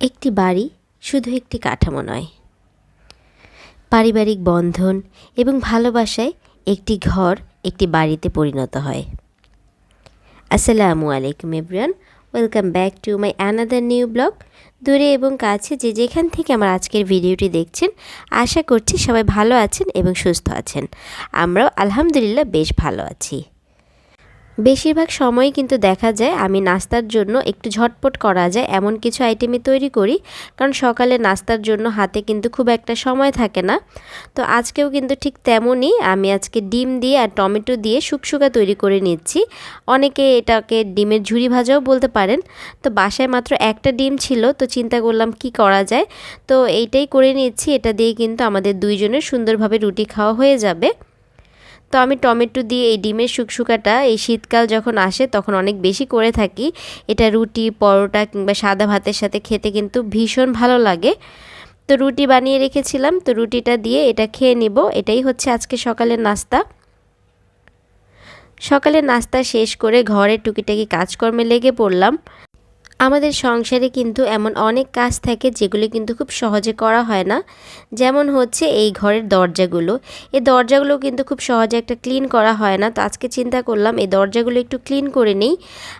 একটি বাড়ি শুধু একটি কাঠামো নয়। পারিবারিক বন্ধন এবং ভালোবাসায় একটি ঘর, একটি বাড়িতে পরিণত হয়। আসসালামু আলাইকুম everyone, welcome back to my another new blog. দূরে এবং কাছে যে যেখান থেকে আমার আজকের ভিডিওটি দেখছেন, আশা করছি সবাই ভালো আছেন এবং সুস্থ আছেন। আমরাও আলহামদুলিল্লাহ বেশ ভালো আছি। বেশিরভাগ সময় কিন্তু দেখা যায় আমি নাস্তার জন্য একটু ঝটপট করা যায়, এমন কিছু আইটেমই তৈরি করি। কারণ সকালে নাস্তার জন্য হাতে কিন্তু খুব একটা সময় থাকে না। তো আজকেও কিন্তু ঠিক তেমনই আমি আজকে ডিম দিয়ে আর টমেটো দিয়ে শুকশুকা তৈরি করে নিচ্ছি। অনেকে এটাকে ডিমের ঝুরি ভাজাও বলতে পারেন। তো বাসায় মাত্র একটা ডিম ছিল, তো চিন্তা করলাম কি করা যায়? তো এইটাই করে নিচ্ছি, এটা দিয়ে কিন্তু আমাদের দুইজনের সুন্দরভাবে রুটি খাওয়া হয়ে যাবে। তো আমি টমেটো দিয়ে এই ডিমের শুকশুকাটা এই শীতকাল যখন আসে তখন অনেক বেশি করে থাকি। এটা রুটি, পরোটা কিংবা সাদা ভাতের সাথে খেতে কিন্তু ভীষণ ভালো লাগে। তো রুটি বানিয়ে রেখেছিলাম, তো রুটিটা দিয়ে এটা খেয়ে নিব। এটাই হচ্ছে আজকে সকালের নাস্তা। সকালের নাস্তা শেষ করে ঘরে টুকিটাকি কাজকর্মে লেগে পড়লাম। আমাদের সংসারে কিন্তু এমন অনেক কাজ থাকে যেগুলো কিন্তু খুব সহজে করা হয় না। যেমন হচ্ছে এই ঘরের দরজাগুলো। এই দরজাগুলো কিন্তু খুব সহজে একটা ক্লিন করা হয় না। তো আজকে চিন্তা করলাম এই দরজাগুলো একটু ক্লিন করে নিই।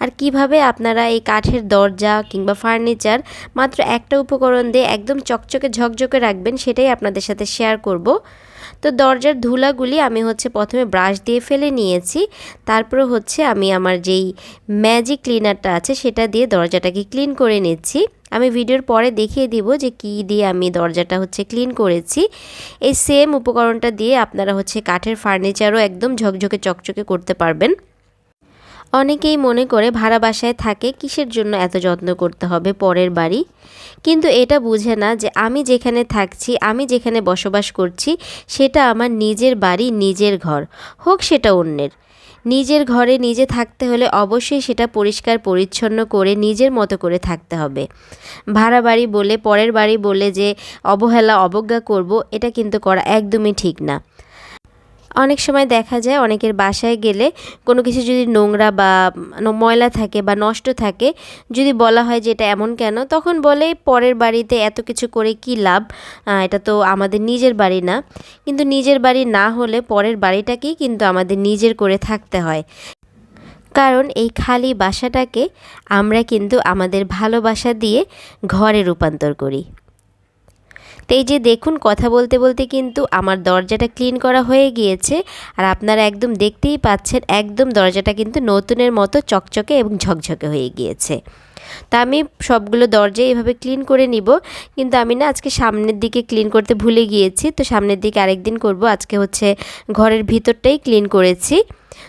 আর কীভাবে আপনারা এই কাঠের দরজা কিংবা ফার্নিচার মাত্র একটা উপকরণ দিয়ে একদম চকচকে ঝকঝকে রাখবেন সেটাই আপনাদের সাথে শেয়ার করব। তো দরজার ধুলাগুলি আমি হচ্ছে প্রথমে ব্রাশ দিয়ে ফেলে নিয়েছি। তারপর হচ্ছে আমি আমার যেই ম্যাজিক ক্লিনারটা আছে সেটা দিয়ে দরজাটাকে ক্লিন করে নিচ্ছি। আমি ভিডিওর পরে দেখিয়ে দিব যে কি দিয়ে আমি দরজাটা হচ্ছে ক্লিন করেছি। এই সেম উপকরণটা দিয়ে আপনারা হচ্ছে কাঠের ফার্নিচারও একদম ঝকঝকে চকচকে করতে পারবেন। অনেকেই মনে করে ভাড়া বাসায় থাকে, কিসের জন্য এত যত্ন করতে হবে পরের বাড়ি? কিন্তু এটা বুঝে না যে আমি যেখানে থাকছি, আমি যেখানে বসবাস করছি, সেটা আমার নিজের বাড়ি, নিজের ঘর। হোক সেটা অন্যের। নিজের ঘরে নিজে থাকতে হলে অবশ্যই সেটা পরিষ্কার, পরিচ্ছন্ন করে নিজের মতো করে থাকতে হবে। ভাড়া বাড়ি বলে, পরের বাড়ি বলে যে অবহেলা, অবজ্ঞা করব, এটা কিন্তু করা একদমই ঠিক না। অনেক সময় দেখা যায় অনেকের বাসায় গেলে কোনো কিছু যদি নোংরা বা ময়লা থাকে বা নষ্ট থাকে, যদি বলা হয় যে এটা এমন কেন, তখন বলে পরের বাড়িতে এত কিছু করে কি লাভ? এটা তো আমাদের নিজের বাড়ি না। কিন্তু নিজের বাড়ি না হলে পরের বাড়িটাকেই কিন্তু আমাদের নিজের করে থাকতে হয়। কারণ এই খালি বাসাটাকে আমরা কিন্তু আমাদের ভালোবাসা দিয়ে ঘরে রূপান্তর করি। তো এই যে দেখুন, কথা বলতে বলতে কিন্তু আমার দরজাটা ক্লিন করা হয়ে গিয়েছে। আর আপনারা একদম দেখতেই পাচ্ছেন, একদম দরজাটা কিন্তু নতুনের মতো চকচকে এবং ঝকঝকে হয়ে গিয়েছে। তা আমি সবগুলো দরজায় এভাবে ক্লিন করে নিব। কিন্তু আমি না আজকে সামনের দিকে ক্লিন করতে ভুলে গিয়েছি। তো সামনের দিকে আরেকদিন করব। আজকে হচ্ছে ঘরের ভিতরটাই ক্লিন করেছি।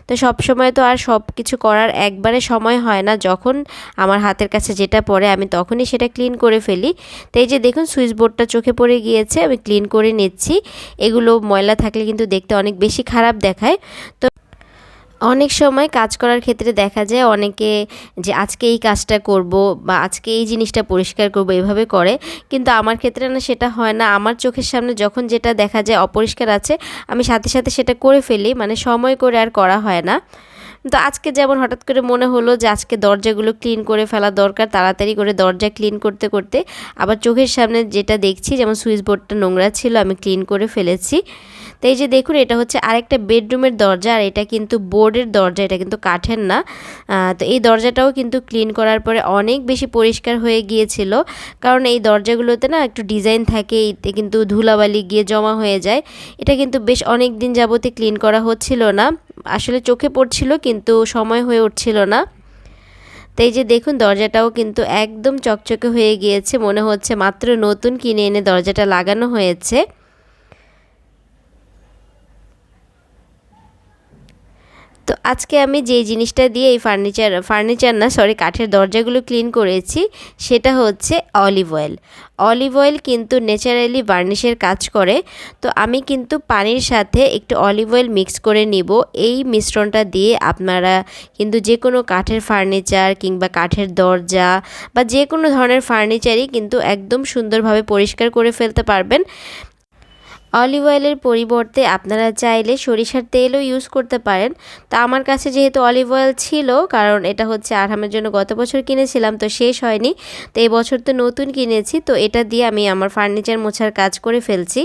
তো সব সময় তো আর সব কিছু করার একবারে সময় হয় না। যখন আমার হাতের কাছে যেটা পড়ে, আমি তখনই সেটা ক্লিন করে ফেলি। তো এই যে দেখুন, সুইচ বোর্ডটা চোখে পড়ে গিয়েছে, আমি ক্লিন করে নিচ্ছি। এগুলো ময়লা থাকলে কিন্তু দেখতে অনেক বেশি খারাপ দেখায়। তো অনেক সময় কাজ করার ক্ষেত্রে দেখা যায় অনেকে যে আজকে এই কাজটা করব বা আজকে এই জিনিসটা পরিষ্কার করব, এভাবে করে। কিন্তু আমার ক্ষেত্রে না সেটা হয় না। আমার চোখের সামনে যখন যেটা দেখা যায় অপরিষ্কার আছে, আমি সাথে সাথে সেটা করে ফেলি। মানে সময় করে আর করা হয় না। তো আজকে যেমন হঠাৎ করে মনে হলো যে আজকে দরজাগুলো ক্লিন করে ফেলা দরকার, তাড়াতাড়ি করে দরজা ক্লিন করতে করতে, আবার চোখের সামনে যেটা দেখছি, যেমন সুইচ বোর্ডটা নোংরা ছিল, আমি ক্লিন করে ফেলেছি। তো এই যে দেখুন, এটা হচ্ছে আরেকটা বেডরুমের দরজা, আর এটা কিন্তু বোর্ডের দরজা, এটা কিন্তু কাঠের না। তো এই দরজাটাও কিন্তু ক্লিন করার পরে অনেক বেশি পরিষ্কার হয়ে গিয়েছিল, কারণ এই দরজাগুলোতে না একটু ডিজাইন থাকে, এতে কিন্তু ধুলাবালি গিয়ে জমা হয়ে যায়। এটা কিন্তু বেশ অনেক দিন যাবতে ক্লিন করা হচ্ছিল না, আসলে চোখে পড়ছিল কিন্তু সময় হয়ে উঠছিল না। তো এই যে দেখুন, দরজাটাও কিন্তু একদম চকচকে হয়ে গিয়েছে, মনে হচ্ছে মাত্র নতুন কিনে এনে দরজাটা লাগানো হয়েছে। তো আজকে আমি যে জিনিসটা দিয়ে এই ফার্নিচার ফার্নিচার না সরি কাঠের দরজাগুলো ক্লিন করেছি, সেটা হচ্ছে অলিভ অয়েল অলিভ অয়েল কিন্তু ন্যাচারালি বার্নিশের কাজ করে। তো আমি কিন্তু পানির সাথে একটু অলিভ অয়েল মিক্স করে নিব। এই মিশ্রণটা দিয়ে আপনারা কিন্তু যে কোনো কাঠের ফার্নিচার কিংবা কাঠের দরজা বা যে কোনো ধরনের ফার্নিচারই কিন্তু একদম সুন্দরভাবে পরিষ্কার করে ফেলতে পারবেন। অলিভ অয়েলের পরিবর্তে আপনারা চাইলে সরিষার তেলও ইউজ করতে পারেন। তো আমার কাছে যেহেতু অলিভ অয়েল ছিল, কারণ এটা হচ্ছে আরহামের জন্য গত বছর কিনেছিলাম, তো শেষ হয়নি। তো এই বছর তো নতুন কিনেছি, তো এটা দিয়ে আমি আমার ফার্নিচার মোছার কাজ করে ফেলছি।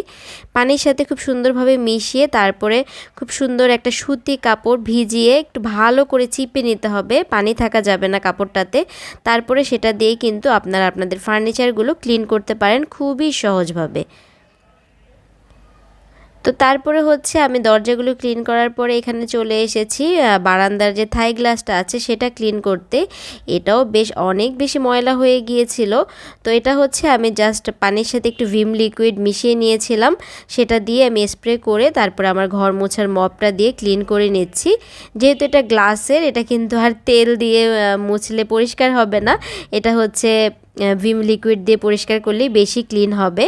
পানির সাথে খুব সুন্দরভাবে মিশিয়ে তারপরে খুব সুন্দর একটা সুতি কাপড় ভিজিয়ে একটু ভালো করে চিপে নিতে হবে। পানি থাকা যাবে না কাপড়টাতে। তারপরে সেটা দিয়ে কিন্তু আপনারা আপনাদের ফার্নিচারগুলো ক্লিন করতে পারেন খুবই সহজভাবে। তো তারপরে হচ্ছে আমি দরজাগুলো ক্লিন করার পরে এখানে চলে এসেছি বারান্দার যে থাই গ্লাসটা আছে সেটা ক্লিন করতে। এটাও বেশ অনেক বেশি ময়লা হয়ে গিয়েছিল। তো এটা হচ্ছে আমি জাস্ট পানির সাথে একটু ভিম লিকুইড মিশিয়ে নিয়েছিলাম। সেটা দিয়ে আমি স্প্রে করে তারপরে আমার ঘর মোছার মপটা দিয়ে ক্লিন করে নিচ্ছি। যেহেতু এটা গ্লাসের এটা কিন্তু আর তেল দিয়ে মুছলে পরিষ্কার হবে না। এটা হচ্ছে ভিম লিকুইড দিয়ে পরিষ্কার করলেই বেশি ক্লিন হবে।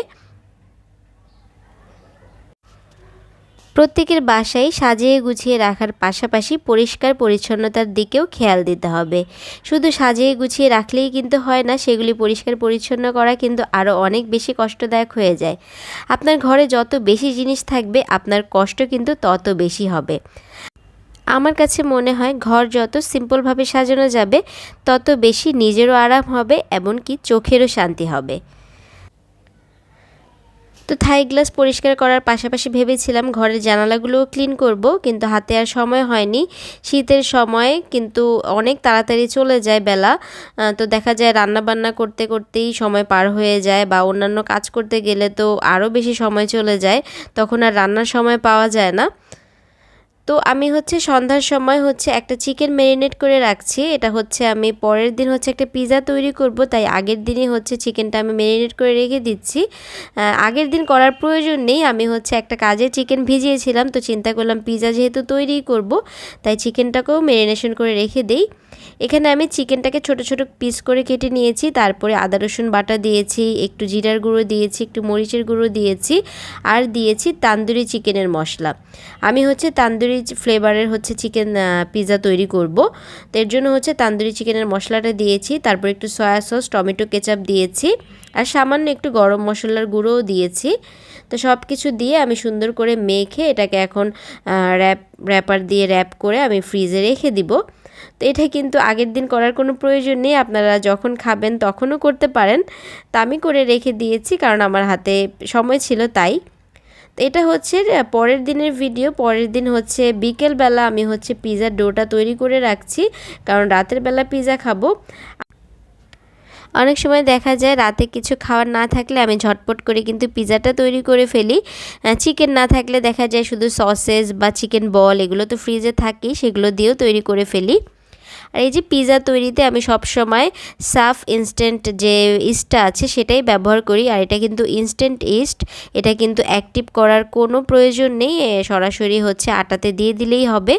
প্রত্যেকের বাসায় সাজিয়ে গুছিয়ে রাখার পাশাপাশি পরিষ্কার পরিচ্ছন্নতার দিকেও খেয়াল দিতে হবে। শুধু সাজিয়ে গুছিয়ে রাখলেই কিন্তু হয় না, সেগুলি পরিষ্কার পরিচ্ছন্ন করা কিন্তু আরও অনেক বেশি কষ্টদায়ক হয়ে যায়। আপনার ঘরে যত বেশি জিনিস থাকবে, আপনার কষ্ট কিন্তু তত বেশি হবে। আমার কাছে মনে হয় ঘর যত সিম্পলভাবে সাজানো যাবে, তত বেশি নিজেরও আরাম হবে, এমনকি চোখেরও শান্তি হবে। তো থাই গ্লাস পরিষ্কার করার পাশাপাশি ভেবেছিলাম ঘরের জানালাগুলোও ক্লিন করব, কিন্তু হাতে আর সময় হয়নি। শীতের সময় কিন্তু অনেক তাড়াতাড়ি চলে যায় বেলা। তো দেখা যায় রান্না বান্না করতে করতেই সময় পার হয়ে যায় বা অন্যান্য কাজ করতে গেলে তো আরও বেশি সময় চলে যায়। তখন আর রান্নার সময় পাওয়া যায় না। তো আমি হচ্ছে সন্ধ্যার সময় হচ্ছে একটা চিকেন ম্যারিনেট করে রাখছি। এটা হচ্ছে আমি পরের দিন হচ্ছে একটা পিজা তৈরি করব, তাই আগের দিনই হচ্ছে চিকেনটা আমি ম্যারিনেট করে রেখে দিচ্ছি। আগের দিন করার প্রয়োজন নেই, আমি হচ্ছে একটা কাজে চিকেন ভিজিয়েছিলাম, তো চিন্তা করলাম পিজা যেহেতু তৈরি করব, তাই চিকেনটাকেও ম্যারিনেশন করে রেখে দিই। এখানে আমি চিকেনটাকে ছোট ছোট পিস করে কেটে নিয়েছি, তারপরে আদা, রসুন বাটা দিয়েছি, একটু জিরার গুঁড়ো দিয়েছি, একটু মরিচের গুঁড়ো দিয়েছি আর দিয়েছি তান্দুরি চিকেনের মশলা। আমি হচ্ছে তান্দুরি ফ্লেভারের হচ্ছে চিকেন পিৎজা তৈরি করব। তো এর জন্য হচ্ছে তান্দুরি চিকেনের মশলাটা দিয়েছি, তারপর একটু সয়া সস, টমেটো কেচাপ দিয়েছি আর সামান্য একটু গরম মশলার গুঁড়োও দিয়েছি। তো সব কিছু দিয়ে আমি সুন্দর করে মেখে এটাকে এখন র্যাপ র্যাপার দিয়ে র্যাপ করে আমি ফ্রিজে রেখে দিব। তো এটা কিন্তু আগের দিন করার কোনো প্রয়োজন নেই। আপনারা যখন খাবেন তখনও করতে পারেন। তা আমি করে রেখে দিয়েছি কারণ আমার হাতে সময় ছিল তাই। এটা হচ্ছে পরের দিনের ভিডিও। পরের দিন হচ্ছে বিকেলবেলা আমি হচ্ছে পিৎজার ডোটা তৈরি করে রাখছি। কারণ রাতের বেলা পিজা খাব। অনেক সময় দেখা যায় রাতে কিছু খাওয়ার না থাকলে আমি ঝটপট করে কিন্তু পিজাটা তৈরি করে ফেলি। চিকেন না থাকলে দেখা যায় শুধু সসেস বা চিকেন বল এগুলো তো ফ্রিজে থাকি সেগুলো দিয়েও তৈরি করে ফেলি। আর এই যে পিৎজা তৈরিতে আমি সব সময় সাফ ইনস্ট্যান্ট যে ইস্টটা আছে সেটাই ব্যবহার করি, আর এটা কিন্তু ইনস্ট্যান্ট ইস্ট এটা কিন্তু অ্যাক্টিভ করার কোনো প্রয়োজন নেই সরাসরি হচ্ছে আটাতে দিয়ে দিলেই হবে।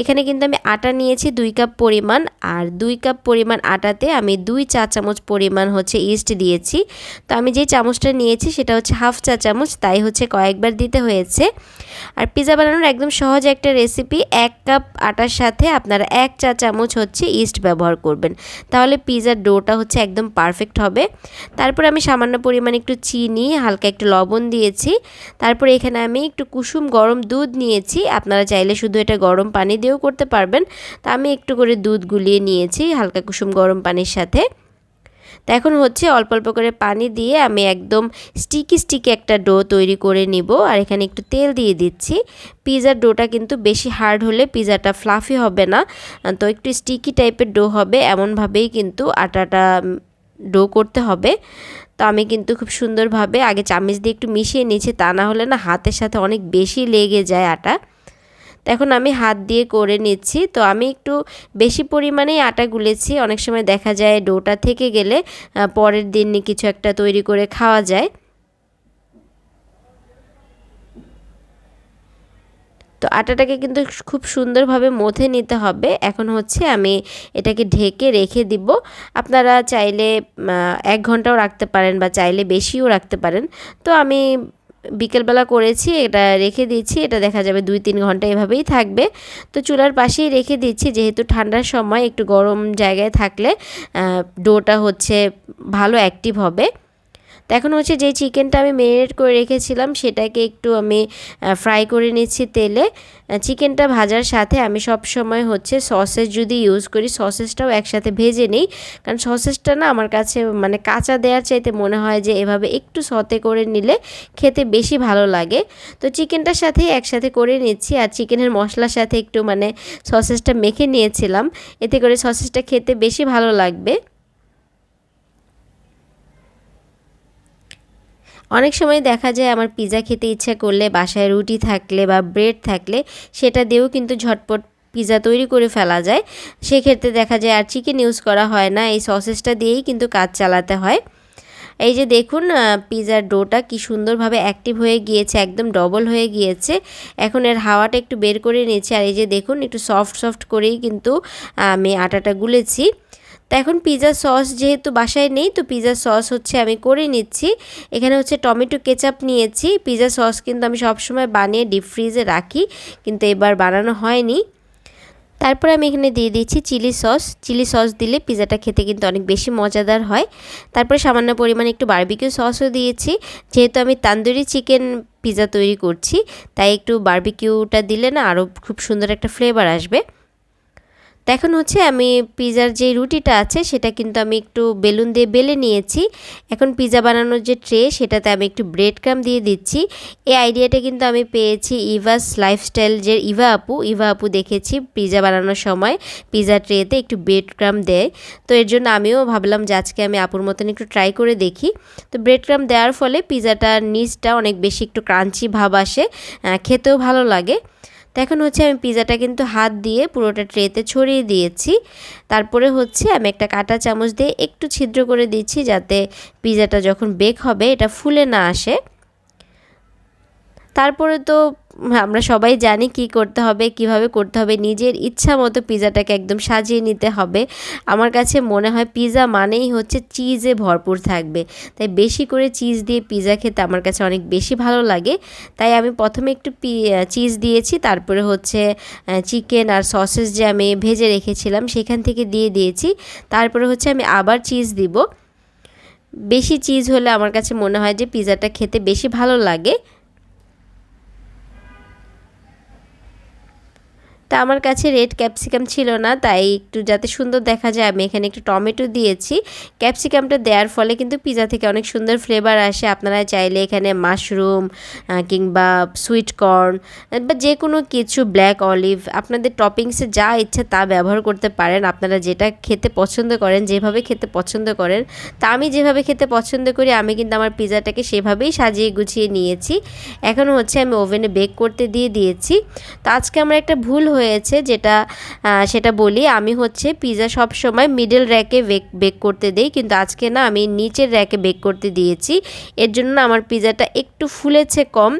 এখানে কিন্তু আমি আটা নিয়েছি দুই কাপ পরিমাণ, আর দুই কাপ পরিমাণ আটাতে আমি দুই চা চামচ পরিমাণ হচ্ছে ইস্ট দিয়েছি। তো আমি যে চামচটা নিয়েছি সেটা হচ্ছে হাফ চা চামচ, তাই হচ্ছে কয়েকবার দিতে হয়েছে। আর পিৎজা বানানোর একদম সহজ একটা রেসিপি এক কাপ আটার সাথে আপনারা এক চা চামচ হচ্ছে ইস্ট ব্যবহার করবেন। তাহলে পিৎজার ডোটা হচ্ছে একদম পারফেক্ট হবে। তারপর আমি সামান্য পরিমাণে একটু চিনি, হালকা একটু লবণ দিয়েছি। তারপর এখানে আমি একটু কুসুম গরম দুধ নিয়েছি। আপনারা চাইলে শুধু এটা গরম পানি দিয়েও করতে পারবেন। তা আমি একটু করে দুধ গুলিয়ে নিয়েছি হালকা কুসুম গরম পানির সাথে। তো এখন হচ্ছে অল্প অল্প করে পানি দিয়ে আমি একদম স্টিকি স্টিকি একটা ডো তৈরি করে নিব। আর এখানে একটু তেল দিয়ে দিচ্ছি। পিৎজার ডোটা কিন্তু বেশি হার্ড হলে পিৎজাটা ফ্লাফি হবে না। তো একটু স্টিকি টাইপের ডো হবে, এমনভাবেই কিন্তু আটাটা ডো করতে হবে। তো আমি কিন্তু খুব সুন্দরভাবে আগে চামচ দিয়ে একটু মিশিয়ে নিয়েছি তা না হলে না হাতের সাথে অনেক বেশি লেগে যায় আটা। এখন আমি হাত দিয়ে করে নিচ্ছি। তো আমি একটু বেশি পরিমাণেই আটা গুলেছি। অনেক সময় দেখা যায় ডোটা থেকে গেলে পরের দিন কিছু একটা তৈরি করে খাওয়া যায়। তো আটাটাকে কিন্তু খুব সুন্দরভাবে মথে নিতে হবে। এখন হচ্ছে আমি এটাকে ঢেকে রেখে দিব। আপনারা চাইলে এক ঘন্টাও রাখতে পারেন বা চাইলে বেশিও রাখতে পারেন। তো আমি বিকেলবেলা করেছি, এটা রেখে দিচ্ছি এটা দেখা যাবে দুই তিন ঘণ্টা এভাবেই থাকবে। তো চুলার পাশেই রেখে দিচ্ছি, যেহেতু ঠান্ডার সময় একটু গরম জায়গায় থাকলে ডোটা হচ্ছে ভালো অ্যাক্টিভ হবে। তো এখন হচ্ছে যে চিকেনটা আমি মেরিনেট করে রেখেছিলাম, সেটাকে একটু আমি ফ্রাই করে নিচ্ছি তেলে। চিকেনটা ভাজার সাথে আমি সব সময় হচ্ছে সসেস যদি ইউজ করি সসেসটাও একসাথে ভেজে নিই। কারণ সসেসটা না আমার কাছে মানে কাঁচা দেওয়ার চাইতে মনে হয় যে এভাবে একটু সতে করে নিলে খেতে বেশি ভালো লাগে। তো চিকেনটার সাথে একসাথে করে নিচ্ছি আর চিকেনের মশলার সাথে একটু মানে সসেসটা মেখে নিয়েছিলাম। এতে করে সসেসটা খেতে বেশি ভালো লাগবে। অনেক সময় দেখা যায় আমার পিৎজা খেতে ইচ্ছা করলে, বাসায় রুটি থাকলে বা ব্রেড থাকলে সেটা দিয়েও কিন্তু ঝটপট পিৎজা তৈরি করে ফেলা যায়। সেক্ষেত্রে দেখা যায় আর চিকেন ইউজ করা হয় না, এই সসেসটা দিয়েই কিন্তু কাজ চালাতে হয়। এই যে দেখুন পিৎজার ডোটা কি সুন্দরভাবে অ্যাক্টিভ হয়ে গিয়েছে, একদম ডবল হয়ে গিয়েছে। এখন এর হাওয়াটা একটু বের করে নিয়েছে। আর এই যে দেখুন, একটু সফট সফট করেই কিন্তু আমি আটাটা গুলেছি। তো এখন পিৎজা সস যেহেতু বাসায় নেই, তো পিৎজা সস হচ্ছে আমি করে নিচ্ছি। এখানে হচ্ছে টমেটো কেচাপ নিয়েছি। পিৎজা সস কিন্তু আমি সবসময় বানিয়ে ডিপ ফ্রিজে রাখি, কিন্তু এবার বানানো হয়নি। তারপরে আমি এখানে দিয়ে দিচ্ছি চিলি সস চিলি সস দিলে পিৎজাটা খেতে কিন্তু অনেক বেশি মজাদার হয়। তারপরে সামান্য পরিমাণে একটু বার্বিকিউ সসও দিয়েছি। যেহেতু আমি তান্দুরি চিকেন পিৎজা তৈরি করছি, তাই একটু বার্বিকিউটা দিলে না আরও খুব সুন্দর একটা ফ্লেভার আসবে। তো এখন হচ্ছে আমি পিজার যে রুটিটা আছে, সেটা কিন্তু আমি একটু বেলুন দিয়ে বেলে নিয়েছি। এখন পিজা বানানোর যে ট্রে, সেটাতে আমি একটু ব্রেড ক্রাম দিয়ে দিচ্ছি। এই আইডিয়াটা কিন্তু আমি পেয়েছি ইভাস লাইফস্টাইল যে ইভা আপু ইভা আপু দেখেছি পিজা বানানোর সময়। পিজা ট্রেতে একটু ব্রেড ক্রাম দেয়। তো এর জন্য আমিও ভাবলাম যে আজকে আমি আপুর মতন একটু ট্রাই করে দেখি। তো ব্রেড ক্রাম দেওয়ার ফলে পিজাটার নিচটা অনেক বেশি একটু ক্রাঞ্চি ভাব আসে খেতেও ভালো লাগে। এখন হচ্ছে আমি পিজাটা কিন্তু হাত দিয়ে পুরোটা ট্রেতে ছড়িয়ে দিয়েছি। তারপরে হচ্ছে আমি একটা কাটা চামচ দিয়ে একটু ছিদ্র করে দিচ্ছি যাতে পিজাটা যখন বেক হবে এটা ফুলে না আসে। তারপরে তো আমরা সবাই জানি কি করতে হবে, কীভাবে করতে হবে। নিজের ইচ্ছা মতো পিজাটাকে একদম সাজিয়ে নিতে হবে। আমার কাছে মনে হয় পিজা মানেই হচ্ছে চিজে ভরপুর থাকবে। তাই বেশি করে চিজ দিয়ে পিজা খেতে আমার কাছে অনেক বেশি ভালো লাগে। তাই আমি প্রথমে একটু চিজ দিয়েছি, তারপরে হচ্ছে চিকেন আর সসেস যে আমি ভেজে রেখেছিলাম সেখান থেকে দিয়ে দিয়েছি। তারপরে হচ্ছে আমি আবার চিজ দিব। বেশি চিজ হলে আমার কাছে মনে হয় যে পিজাটা খেতে বেশি ভালো লাগে। তা আমার কাছে রেড ক্যাপসিকাম ছিল না, তাই একটু যাতে সুন্দর দেখা যায়, আমি এখানে একটু টমেটো দিয়েছি। ক্যাপসিকামটা দেওয়ার ফলে কিন্তু পিজা থেকে অনেক সুন্দর ফ্লেভার আসে। আপনারা চাইলে এখানে মাশরুম কিংবা সুইট কর্ন বা যে কোনো কিছু ব্ল্যাক অলিভ আপনাদের টপিংসে যা ইচ্ছে তা ব্যবহার করতে পারেন। আপনারা যেটা খেতে পছন্দ করেন, যেভাবে খেতে পছন্দ করেন, তা আমি যেভাবে খেতে পছন্দ করি, আমি কিন্তু আমার পিজাটাকে সেভাবেই সাজিয়ে গুছিয়ে নিয়েছি। এখন হচ্ছে আমি ওভেনে বেক করতে দিয়ে দিয়েছি। তো আজকে আমার একটা ভুল হয়েছে যেটা সেটা বলি। আমি হচ্ছে পিজা সব সময় মিডল র্যাকে বেক বেক করতে দিই। কিন্তু আজকে না আমি নিচের র্যাকে বেক করতে দিয়েছি। এর জন্য আমার পিৎজাটা একটু ফুলেছে কম।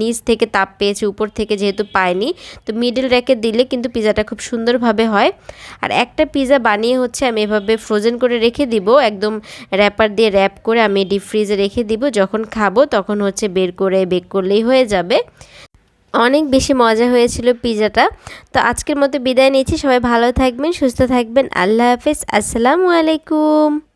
নিচ থেকে তাপ পেয়েছে, উপর থেকে যেহেতু পায়নি তো মিডল র্যাকে দিলে কিন্তু পিজাটা খুব সুন্দরভাবে হয়। আর একটা পিজা বানিয়ে হচ্ছে আমি এভাবে ফ্রোজেন করে রেখে দিব। একদম র্যাপার দিয়ে র্যাপ করে আমি ডিপ ফ্রিজে রেখে দিব। যখন খাব তখন হচ্ছে বের করে বেক করলেই হয়ে যাবে। অনেক বেশি মজা হয়েছিল পিজাটা। তো আজকের মতো বিদায় নিয়েছি সবাই ভালো থাকবেন, সুস্থ থাকবেন। আল্লাহ হাফিজ। আসসালামু আলাইকুম।